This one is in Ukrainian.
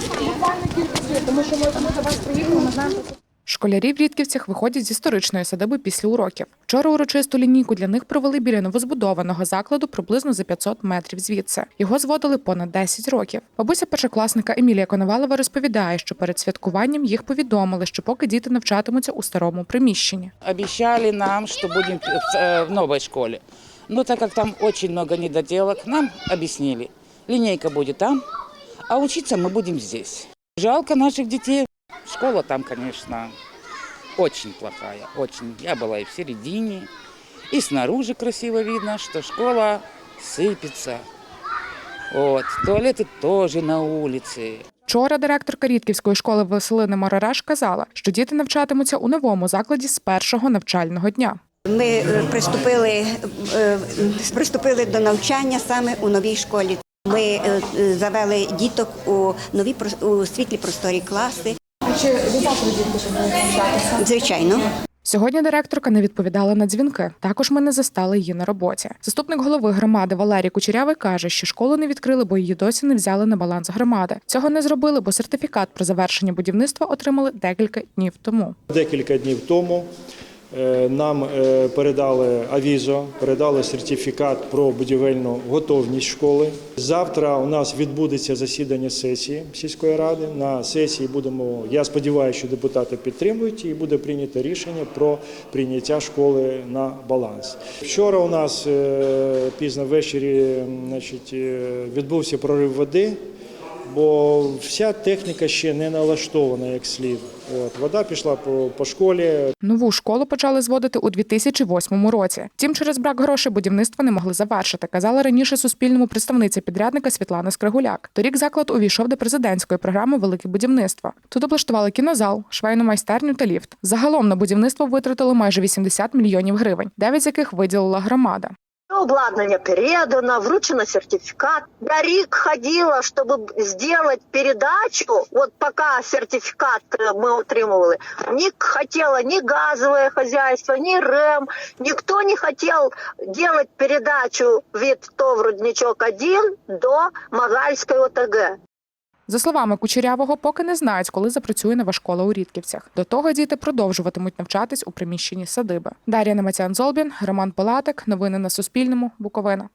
що. Школярі в Рідківцях виходять з історичної садиби після уроків. Вчора урочисту лінійку для них провели біля новозбудованого закладу приблизно за 500 метрів звідси. Його зводили понад 10 років. Бабуся першокласника Емілія Коновалова розповідає, що перед святкуванням їх повідомили, що поки діти навчатимуться у старому приміщенні. Обещали нам, что будем в э, в новой школе. Но так как там очень много недоделок, нам объяснили, линейка будет там, а учиться мы будем здесь. Жалко наших детей. Школа там, конечно, очень плохая, очень. Я была и в середине, и снаружи красиво видно, что школа сыпется. Вот. Туалеты тоже на улице. Вчора директорка Рідківської школи Василина Марараш казала, що діти навчатимуться у новому закладі з першого навчального дня. Ми е, приступили, е, приступили до навчання саме у новій школі. Ми е, е, завели діток у нові у світлі просторі класи. Чи завтра дітки? Звичайно. Сьогодні директорка не відповідала на дзвінки. Також ми не застали її на роботі. Заступник голови громади Валерій Кучерявий каже, що школу не відкрили, бо її досі не взяли на баланс громади. Цього не зробили, бо сертифікат про завершення будівництва отримали декілька днів тому. Декілька днів тому нам е, передали авізо, передали сертифікат про будівельну готовність школи. Завтра у нас відбудеться засідання сесії сільської ради. На сесії будемо, я сподіваюся, що депутати підтримують і буде прийнято рішення про прийняття школи на баланс. Вчора у нас е, пізно ввечері значить, е, відбувся прорив води бо вся техніка ще не налаштована як слід. От, вода пішла по, по школі, Нову школу почали зводити у 2008 році. Втім, через брак грошей будівництва не могли завершити. Казала раніше суспільному представниця підрядника Світлана Скригуляк. Торік заклад увійшов до президентської програми Велике будівництво. Тут облаштували кінозал, швейну майстерню та ліфт. Загалом на будівництво витратили майже 80 мільйонів гривень, дев'ять з яких виділила громада. Обладнание передано, вручено сертификат. Я рик ходила, чтобы сделать передачу. Вот пока сертификат э, мы утримывали, не хотела ни газовое хозяйство, ни РЭМ. Никто не хотел делать передачу від ТОВ «Рудничок-1» до Магальской ОТГ. За словами Кучерявого, поки не знають, коли запрацює нова школа у Рідківцях. До того діти продовжуватимуть навчатись у приміщенні садиби. Дар'я Немацян Золбін, Роман Палатик. Новини на Суспільному. Буковина.